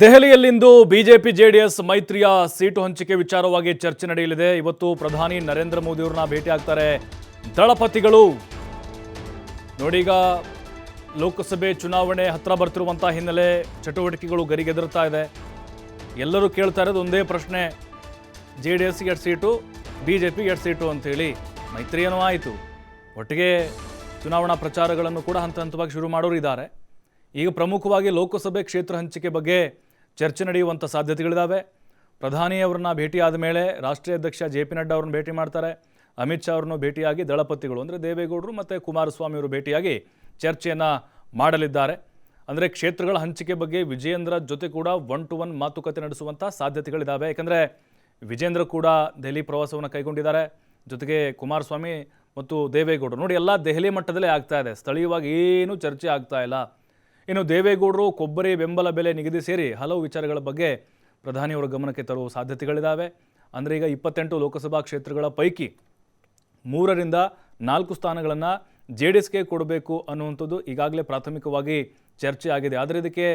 ದೆಹಲಿಯಲ್ಲಿಂದು BJP JDS ಮೈತ್ರಿಯ seat ಹಂಚಿಕೆ ವಿಚಾರವಾಗಿ ಚರ್ಚೆ ನಡೆಯಲಿದೆ. ಇವತ್ತು ಪ್ರಧಾನಿ ನರೇಂದ್ರ ಮೋದಿ ಭೇಟಿಯಾಗ್ತಾರೆ ಭೇಟಿ ಆಗ್ತಾರೆ ದಳಪತಿಗಳು. ನೋಡೀಗ ಲೋಕಸಭೆ ಚುನಾವಣೆ ಹತ್ರ ಬರ್ತಿರುವಂತಹ ಹಿನ್ನೆಲೆ ಚಟುವಟಿಕೆಗಳು ಗರಿಗೆದರ್ತಾ ಇದೆ. ಎಲ್ಲರೂ ಕೇಳ್ತಾ ಇರೋದು ಒಂದೇ ಪ್ರಶ್ನೆ. ಜೆ ಡಿ ಎಸ್ಗೆ ಎರಡು ಸೀಟು ಬಿ ಜೆ ಪಿಗೆ ಎರಡು ಸೀಟು ಅಂತೇಳಿ ಮೈತ್ರಿ ಏನೋ ಆಯಿತು. ಒಟ್ಟಿಗೆ ಚುನಾವಣಾ ಪ್ರಚಾರಗಳನ್ನು ಕೂಡ ಹಂತ ಹಂತವಾಗಿ ಶುರು ಮಾಡೋರು ಇದ್ದಾರೆ ಈಗ ಪ್ರಮುಖವಾಗಿ ಲೋಕಸಭೆ ಕ್ಷೇತ್ರ ಹಂಚಿಕೆ ಬಗ್ಗೆ ಚರ್ಚೆ ನಡೆಯುವಂಥ ಸಾಧ್ಯತೆಗಳಿದ್ದಾವೆ ಪ್ರಧಾನಿಯವ್ರನ್ನ ಭೇಟಿ ಆದ ಮೇಲೆ ರಾಷ್ಟ್ರೀಯ ಅಧ್ಯಕ್ಷ ಜೆ ಪಿ ನಡ್ಡಾ ಅವ್ರನ್ನ ಭೇಟಿ ಮಾಡ್ತಾರೆ. ಅಮಿತ್ ಶಾ ಅವ್ರನ್ನು ಭೇಟಿಯಾಗಿ ದಳಪತಿಗಳು ಅಂದರೆ ದೇವೇಗೌಡರು ಮತ್ತು ಕುಮಾರಸ್ವಾಮಿ ಅವರು ಭೇಟಿಯಾಗಿ ಚರ್ಚೆಯನ್ನು ಮಾಡಲಿದ್ದಾರೆ. ಅಂದರೆ ಕ್ಷೇತ್ರಗಳ ಹಂಚಿಕೆ ಬಗ್ಗೆ ವಿಜಯೇಂದ್ರ ಜೊತೆ ಕೂಡ ಒನ್ ಟು ಒನ್ ಮಾತುಕತೆ ನಡೆಸುವಂಥ ಸಾಧ್ಯತೆಗಳಿದ್ದಾವೆ ಯಾಕಂದರೆ ವಿಜೇಂದ್ರ ಕೂಡ ದೆಹಲಿ ಪ್ರವಾಸವನ್ನು ಕೈಗೊಂಡಿದ್ದಾರೆ. ಜೊತೆಗೆ ಕುಮಾರಸ್ವಾಮಿ ಮತ್ತು ದೇವೇಗೌಡರು. ನೋಡಿ, ಎಲ್ಲ ದೆಹಲಿ ಮಟ್ಟದಲ್ಲೇ ಆಗ್ತಾ ಇದೆ. ಸ್ಥಳೀಯವಾಗಿ ಏನೂ ಚರ್ಚೆ ಆಗ್ತಾ ಇಲ್ಲ. ಇನ್ನು ದೇವೇಗೌಡರು ಕೊಬ್ಬರಿ ಬೆಂಬಲ ಬೆಲೆ ನಿಗದಿ ಸೇರಿ ಹಲವು ವಿಚಾರಗಳ ಬಗ್ಗೆ ಪ್ರಧಾನಿಯವರ ಗಮನಕ್ಕೆ ತರುವ ಸಾಧ್ಯತೆಗಳಿದ್ದಾವೆ ಅಂದರೆ ಈಗ ಇಪ್ಪತ್ತೆಂಟು ಲೋಕಸಭಾ ಕ್ಷೇತ್ರಗಳ ಪೈಕಿ ಮೂರರಿಂದ ನಾಲ್ಕು ಸ್ಥಾನಗಳನ್ನು ಜೆ ಡಿ ಎಸ್ಗೆ ಕೊಡಬೇಕು ಅನ್ನುವಂಥದ್ದು ಈಗಾಗಲೇ ಪ್ರಾಥಮಿಕವಾಗಿ ಚರ್ಚೆ ಆಗಿದೆ. ಆದರೆ ಇದಕ್ಕೆ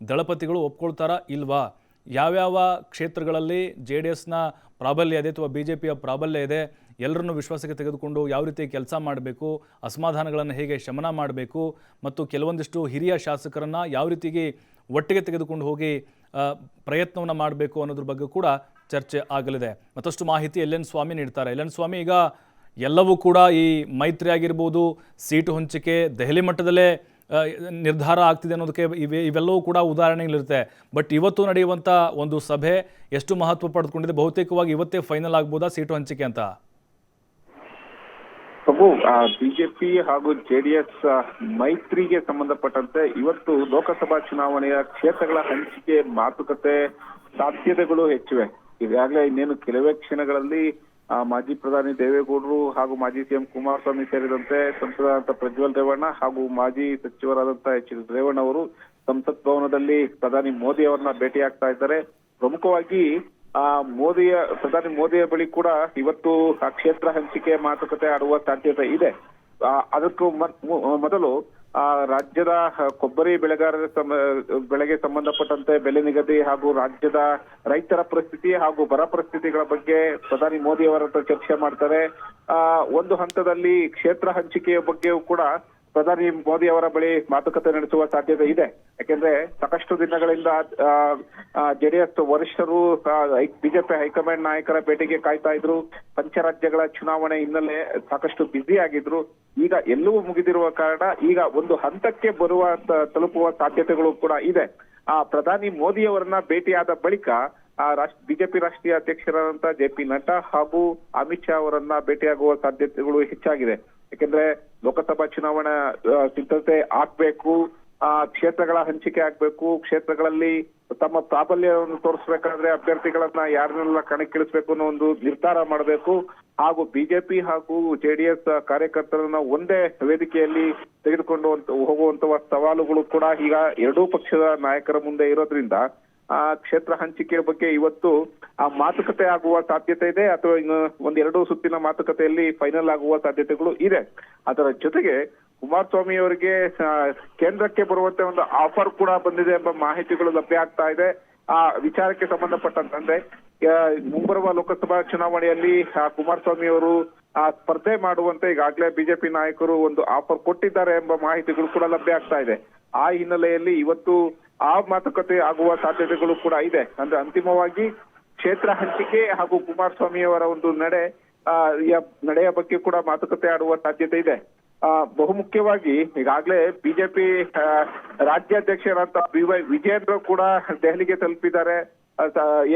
ದಳಪತಿಗಳು ಒಪ್ಕೊಳ್ತಾರಾ ಇಲ್ವಾ? ಯಾವ್ಯಾವ ಕ್ಷೇತ್ರಗಳಲ್ಲಿ ಜೆ ಡಿ ಎಸ್ನ ಪ್ರಾಬಲ್ಯ ಇದೆ ಅಥವಾ ಬಿ ಜೆ ಪಿಯ ಪ್ರಾಬಲ್ಯ ಇದೆ? ಎಲ್ಲರನ್ನು ವಿಶ್ವಾಸಕ್ಕೆ ತೆಗೆದುಕೊಂಡು ಯಾವ ರೀತಿ ಕೆಲಸ ಮಾಡಬೇಕು, ಅಸಮಾಧಾನಗಳನ್ನು ಹೇಗೆ ಶಮನ ಮಾಡಬೇಕು ಮತ್ತು ಕೆಲವೊಂದಿಷ್ಟು ಹಿರಿಯ ಶಾಸಕರನ್ನು ಯಾವ ರೀತಿಗೆ ಒಟ್ಟಿಗೆ ತೆಗೆದುಕೊಂಡು ಹೋಗಿ ಪ್ರಯತ್ನವನ್ನು ಮಾಡಬೇಕು ಅನ್ನೋದ್ರ ಬಗ್ಗೆ ಕೂಡ ಚರ್ಚೆ ಆಗಲಿದೆ. ಮತ್ತಷ್ಟು ಮಾಹಿತಿ ಎಲ್ ಎನ್ ಸ್ವಾಮಿ ನೀಡ್ತಾರೆ. ಎಲ್ ಎನ್ ಸ್ವಾಮಿ, ಈಗ ಎಲ್ಲವೂ ಕೂಡ ಈ ಮೈತ್ರಿ ಆಗಿರ್ಬೋದು, ಸೀಟು ಹಂಚಿಕೆ, ದೆಹಲಿ ಮಟ್ಟದಲ್ಲೇ ನಿರ್ಧಾರ ಆಗ್ತಿದೆ ಅನ್ನೋದಕ್ಕೆ ಇವೆ, ಇವೆಲ್ಲವೂ ಕೂಡ ಉದಾಹರಣೆಗಳಿರುತ್ತೆ. ಬಟ್ ಇವತ್ತು ನಡೆಯುವಂಥ ಒಂದು ಸಭೆ ಎಷ್ಟು ಮಹತ್ವ ಪಡೆದುಕೊಂಡಿದೆ? ಬಹುತೇಕವಾಗಿ ಇವತ್ತೇ ಫೈನಲ್ ಆಗ್ಬೋದಾ, ಸೀಟು ಹಂಚಿಕೆ ಅಂತ? ಪ್ರಭು ಬಿಜೆಪಿ ಹಾಗೂ ಜೆಡಿಎಸ್ ಮೈತ್ರಿಗೆ ಸಂಬಂಧಪಟ್ಟಂತೆ ಇವತ್ತು ಲೋಕಸಭಾ ಚುನಾವಣೆಯ ಕ್ಷೇತ್ರಗಳ ಹಂಚಿಕೆ ಮಾತುಕತೆ ಸಾಧ್ಯತೆಗಳು ಹೆಚ್ಚಿವೆ. ಈಗಾಗಲೇ ಇನ್ನೇನು ಕೆಲವೇ ಕ್ಷಣಗಳಲ್ಲಿ ಮಾಜಿ ಪ್ರಧಾನಿ ದೇವೇಗೌಡರು ಹಾಗೂ ಮಾಜಿ ಸಿಎಂ ಕುಮಾರಸ್ವಾಮಿ ಸೇರಿದಂತೆ ಸಂಸದರಾದಂತಹ ಪ್ರಜ್ವಲ್ ರೇವಣ್ಣ ಹಾಗೂ ಮಾಜಿ ಸಚಿವರಾದಂತ ಎಚ್ ಡಿ ರೇವಣ್ಣ ಅವರು ಸಂಸತ್ ಭವನದಲ್ಲಿ ಪ್ರಧಾನಿ ಮೋದಿ ಅವರನ್ನ ಭೇಟಿಯಾಗ್ತಾ ಇದ್ದಾರೆ. ಪ್ರಮುಖವಾಗಿ ಆ, ಮೋದಿಯ, ಪ್ರಧಾನಿ ಮೋದಿಯ ಬಳಿ ಕೂಡ ಇವತ್ತು, ಆ, ಕ್ಷೇತ್ರ ಹಂಚಿಕೆ ಮಾತುಕತೆ ಆಡುವ ಸಾಧ್ಯತೆ ಇದೆ. ಅದಕ್ಕೂ ಮೊದಲು, ಆ, ರಾಜ್ಯದ ಕೊಬ್ಬರಿ ಬೆಳೆಗಾರರ ಬೆಳೆಗೆ ಸಂಬಂಧಪಟ್ಟಂತೆ ಬೆಲೆ ನಿಗದಿ ಹಾಗೂ ರಾಜ್ಯದ ರೈತರ ಪರಿಸ್ಥಿತಿ ಹಾಗೂ ಬರ ಪರಿಸ್ಥಿತಿಗಳ ಬಗ್ಗೆ ಪ್ರಧಾನಿ ಮೋದಿ ಅವರ ಚರ್ಚೆ ಮಾಡ್ತಾರೆ. ಆ, ಒಂದು ಹಂತದಲ್ಲಿ ಕ್ಷೇತ್ರ ಹಂಚಿಕೆಯ ಬಗ್ಗೆಯೂ ಕೂಡ ಪ್ರಧಾನಿ ಮೋದಿ ಅವರ ಬಳಿ ಮಾತುಕತೆ ನಡೆಸುವ ಸಾಧ್ಯತೆ ಇದೆ. ಯಾಕೆಂದ್ರೆ ಸಾಕಷ್ಟು ದಿನಗಳಿಂದ ಜೆಡಿಎಸ್ ವರಿಷ್ಠರು ಬಿಜೆಪಿ ಹೈಕಮಾಂಡ್ ನಾಯಕರ ಭೇಟಿಗೆ ಕಾಯ್ತಾ ಇದ್ರು. ಪಂಚರಾಜ್ಯಗಳ ಚುನಾವಣೆ ಹಿನ್ನೆಲೆ ಸಾಕಷ್ಟು ಬ್ಯುಸಿ ಆಗಿದ್ರು. ಈಗ ಎಲ್ಲವೂ ಮುಗಿದಿರುವ ಕಾರಣ ಈಗ ಒಂದು ಹಂತಕ್ಕೆ ಬರುವ ತಲುಪುವ ಸಾಧ್ಯತೆಗಳು ಕೂಡ ಇದೆ. ಆ, ಪ್ರಧಾನಿ ಮೋದಿ ಅವರನ್ನ ಭೇಟಿಯಾದ ಬಳಿಕ, ಆ, ರಾಷ್ಟ್ರ, ಬಿಜೆಪಿ ರಾಷ್ಟ್ರೀಯ ಅಧ್ಯಕ್ಷರಾದಂತಹ ಜೆ ಪಿ ನಡ್ಡಾ ಹಾಗೂ ಅಮಿತ್ ಶಾ ಅವರನ್ನ ಭೇಟಿಯಾಗುವ ಸಾಧ್ಯತೆಗಳು ಹೆಚ್ಚಾಗಿದೆ. ಯಾಕೆಂದ್ರೆ ಲೋಕಸಭಾ ಚುನಾವಣಾ ಸಿದ್ಧತೆ ಆಗ್ಬೇಕು, ಆ, ಕ್ಷೇತ್ರಗಳ ಹಂಚಿಕೆ ಆಗ್ಬೇಕು, ಕ್ಷೇತ್ರಗಳಲ್ಲಿ ತಮ್ಮ ಪ್ರಾಬಲ್ಯವನ್ನು ತೋರಿಸಬೇಕಾದ್ರೆ ಅಭ್ಯರ್ಥಿಗಳನ್ನ ಯಾರನ್ನೆಲ್ಲ ಕಣಕ್ಕಿಳಿಸಬೇಕು ಅನ್ನೋ ಒಂದು ನಿರ್ಧಾರ ಮಾಡಬೇಕು. ಹಾಗೂ ಬಿಜೆಪಿ ಹಾಗೂ ಜೆಡಿಎಸ್ ಕಾರ್ಯಕರ್ತರನ್ನ ಒಂದೇ ವೇದಿಕೆಯಲ್ಲಿ ತೆಗೆದುಕೊಂಡು ಹೋಗುವಂತ- ಹೋಗುವಂತಹ ಸವಾಲುಗಳು ಕೂಡ ಈಗ ಎರಡೂ ಪಕ್ಷದ ನಾಯಕರ ಮುಂದೆ ಇರೋದ್ರಿಂದ ಆ ಕ್ಷೇತ್ರ ಹಂಚಿಕೆಯ ಬಗ್ಗೆ ಇವತ್ತು ಆ ಮಾತುಕತೆ ಆಗುವ ಸಾಧ್ಯತೆ ಇದೆ, ಅಥವಾ ಇನ್ನು ಒಂದೆರಡು ಸುತ್ತಿನ ಮಾತುಕತೆಯಲ್ಲಿ ಫೈನಲ್ ಆಗುವ ಸಾಧ್ಯತೆಗಳು ಇದೆ. ಅದರ ಜೊತೆಗೆ ಕುಮಾರಸ್ವಾಮಿ ಅವರಿಗೆ ಕೇಂದ್ರಕ್ಕೆ ಬರುವಂತೆ ಒಂದು ಆಫರ್ ಕೂಡ ಬಂದಿದೆ ಎಂಬ ಮಾಹಿತಿಗಳು ಲಭ್ಯ ಆಗ್ತಾ ಇದೆ. ಆ ವಿಚಾರಕ್ಕೆ ಸಂಬಂಧಪಟ್ಟಂತಂದ್ರೆ ಮುಂಬರುವ ಲೋಕಸಭಾ ಚುನಾವಣೆಯಲ್ಲಿ ಕುಮಾರಸ್ವಾಮಿ ಅವರು, ಆ, ಸ್ಪರ್ಧೆ ಮಾಡುವಂತೆ ಈಗಾಗಲೇ ಬಿಜೆಪಿ ನಾಯಕರು ಒಂದು ಆಫರ್ ಕೊಟ್ಟಿದ್ದಾರೆ ಎಂಬ ಮಾಹಿತಿಗಳು ಕೂಡ ಲಭ್ಯ ಆಗ್ತಾ ಇದೆ. ಆ ಹಿನ್ನೆಲೆಯಲ್ಲಿ ಇವತ್ತು ಆ ಮಾತುಕತೆ ಆಗುವ ಸಾಧ್ಯತೆಗಳು ಕೂಡ ಇದೆ. ಅಂದ್ರೆ ಅಂತಿಮವಾಗಿ ಕ್ಷೇತ್ರ ಹಂಚಿಕೆ ಹಾಗೂ ಕುಮಾರಸ್ವಾಮಿ ಅವರ ಒಂದು ನಡೆ ನಡೆಯ ಬಗ್ಗೆ ಕೂಡ ಮಾತುಕತೆ ಆಡುವ ಸಾಧ್ಯತೆ ಇದೆ. ಬಹುಮುಖ್ಯವಾಗಿ ಈಗಾಗಲೇ ಬಿಜೆಪಿ ರಾಜ್ಯಾಧ್ಯಕ್ಷರಾದ ಬಿ ವೈ ವಿಜೇಂದ್ರ ಕೂಡ ದೆಹಲಿಗೆ ತಲುಪಿದ್ದಾರೆ.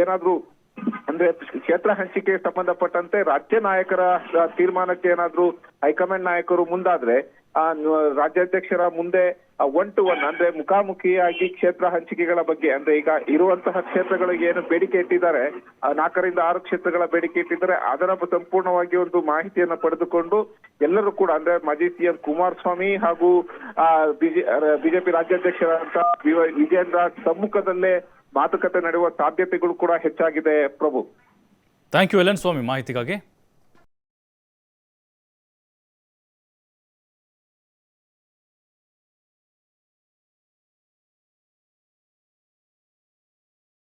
ಏನಾದ್ರೂ ಅಂದ್ರೆ ಕ್ಷೇತ್ರ ಹಂಚಿಕೆ ಸಂಬಂಧಪಟ್ಟಂತೆ ರಾಜ್ಯ ನಾಯಕರ ತೀರ್ಮಾನಕ್ಕೆ ಏನಾದ್ರೂ ಹೈಕಮಾಂಡ್ ನಾಯಕರು ಮುಂದಾದ್ರೆ ರಾಜ್ಯಾಧ್ಯಕ್ಷರ ಮುಂದೆ ಒನ್ ಟು ಒನ್ ಅಂದ್ರೆ ಮುಖಾಮುಖಿಯಾಗಿ ಕ್ಷೇತ್ರ ಹಂಚಿಕೆಗಳ ಬಗ್ಗೆ, ಅಂದ್ರೆ ಈಗ ಇರುವಂತಹ ಕ್ಷೇತ್ರಗಳಿಗೆ ಏನು ಬೇಡಿಕೆ ಇಟ್ಟಿದ್ದಾರೆ, ಆ, ನಾಲ್ಕರಿಂದ ಆರು ಕ್ಷೇತ್ರಗಳ ಬೇಡಿಕೆ ಇಟ್ಟಿದ್ದಾರೆ, ಅದರ ಸಂಪೂರ್ಣವಾಗಿ ಒಂದು ಮಾಹಿತಿಯನ್ನ ಪಡೆದುಕೊಂಡು ಎಲ್ಲರೂ ಕೂಡ, ಅಂದ್ರೆ ಮಾಜಿ ಸಿಎಂ ಕುಮಾರಸ್ವಾಮಿ ಹಾಗೂ, ಆ, ಬಿಜೆ ಬಿಜೆಪಿ ರಾಜ್ಯಾಧ್ಯಕ್ಷರಾದಂತ ವಿ ವೈ ವಿಜೇಂದ್ರ ಸಮ್ಮುಖದಲ್ಲೇ ಮಾತುಕತೆ ನಡೆಯುವ ಸಾಧ್ಯತೆಗಳು ಕೂಡ ಹೆಚ್ಚಾಗಿದೆ, Prabhu. Thank you L Swamy ಮಾಹಿತಿಗಾಗಿ.